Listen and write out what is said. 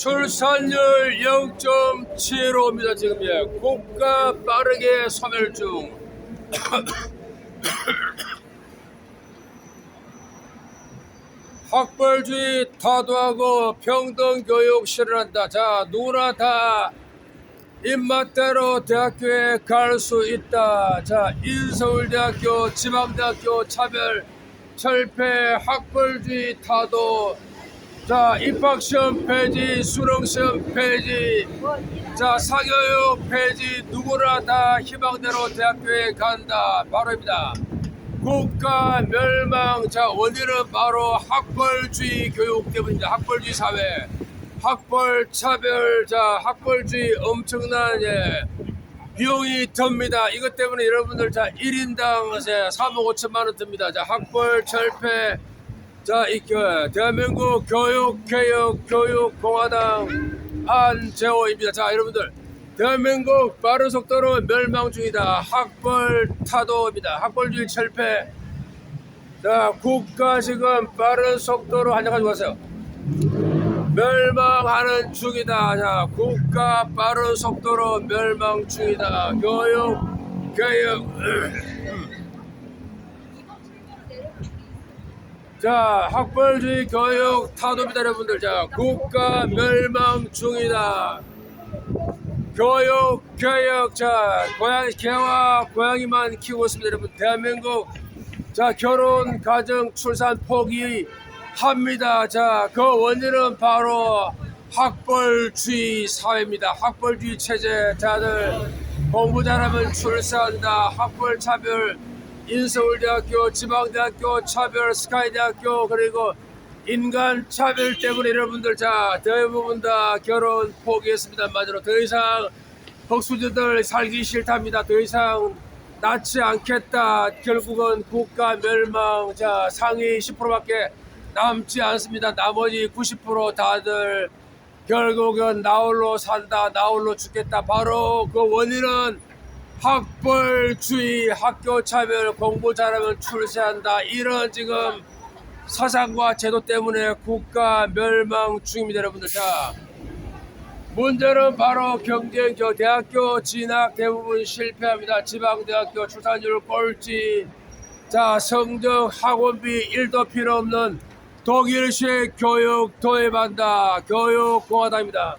출산율 0.75입니다 지금. 예 국가 빠르게 소멸 중. 학벌주의 타도하고 평등 교육 실현한다. 자 누구나 다 입맛대로 대학교에 갈 수 있다. 자 인서울대학교 지방대학교 차별 철폐 학벌주의 타도 자 입학 시험 폐지 수능 시험 폐지. 자 사교육 폐지 누구나 다 희망대로 대학교에 간다. 바로입니다. 국가 멸망. 자 원인은 바로 학벌주의 교육 때문입니다. 학벌주의 사회. 학벌 차별. 자 학벌주의 엄청난 예, 비용이 듭니다. 이것 때문에 여러분들 자 1인당 3억 5천만 원 듭니다. 자 학벌 철폐 자, 이 그, 대한민국 교육개혁 교육공화당 안재호입니다. 자, 여러분들, 대한민국 빠른 속도로 멸망 중이다. 학벌 타도입니다. 학벌주의 철폐. 자, 국가 지금 빠른 속도로 한장 가지고 가세요. 멸망하는 중이다. 자, 국가 빠른 속도로 멸망 중이다. 교육, 개혁. 자, 학벌주의 교육 타도입니다, 여러분들. 자, 국가 멸망 중이다. 교육, 교육, 자, 고양이, 개와 고양이만 키우고 있습니다, 여러분. 대한민국, 자, 결혼, 가정, 출산 포기 합니다. 자, 그 원인은 바로 학벌주의 사회입니다. 학벌주의 체제, 자들 공부 잘하면 출세한다. 학벌 차별, 인서울대학교, 지방대학교, 차별, 스카이대학교, 그리고 인간 차별 때문에 여러분들 자 대부분 다 결혼 포기했습니다. 마저로 더 이상 복수들들 살기 싫답니다. 더 이상 낳지 않겠다. 결국은 국가 멸망 자 상위 10%밖에 남지 않습니다. 나머지 90% 다들 결국은 나홀로 산다. 나홀로 죽겠다. 바로 그 원인은 학벌주의, 학교 차별, 공부 잘하면 출세한다. 이런 지금 사상과 제도 때문에 국가 멸망 중입니다, 여러분들. 자, 문제는 바로 경쟁, 저 대학교 진학 대부분 실패합니다. 지방대학교 출산율 꼴찌. 자, 성적 학원비 1도 필요 없는 독일식 교육 도입한다. 교육 공화당입니다.